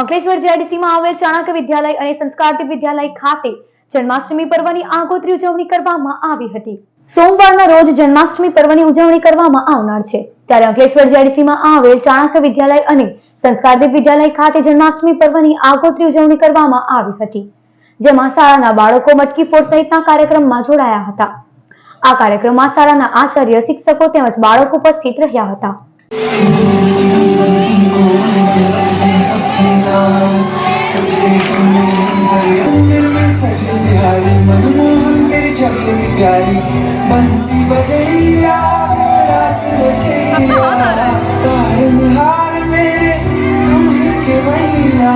અંકલેશ્વર જીઆઈડીસીમાં આવેલ ચાણક્ય વિદ્યાલય અને સંસ્કારદીપ વિદ્યાલય ખાતે જન્માષ્ટમી પર્વની આગોતરી ઉજવણી કરવામાં આવી હતી. સોમવારના રોજ જન્માષ્ટમી પર્વની ઉજવણી કરવામાં આવનાર છે. ત્યારે અંકલેશ્વર જીઆઈડીસીમાં આવેલ ચાણક્ય વિદ્યાલય અને સંસ્કારદીપ વિદ્યાલય ખાતે જન્માષ્ટમી પર્વની આગોતરી ઉજવણી કરવામાં આવી હતી. જેમાં શાળાના બાળકો મટકી ફોડ સહિતના કાર્યક્રમમાં જોડાયા હતા. આ કાર્યક્રમમાં શાળાના આચાર્ય, શિક્ષકો તેમજ બાળકો ઉપસ્થિત રહ્યા હતા. मनमोहन तेरी छवि प्यारी बंसी बजैया रास रचैया तारन हार मेरे तुम ही के मैया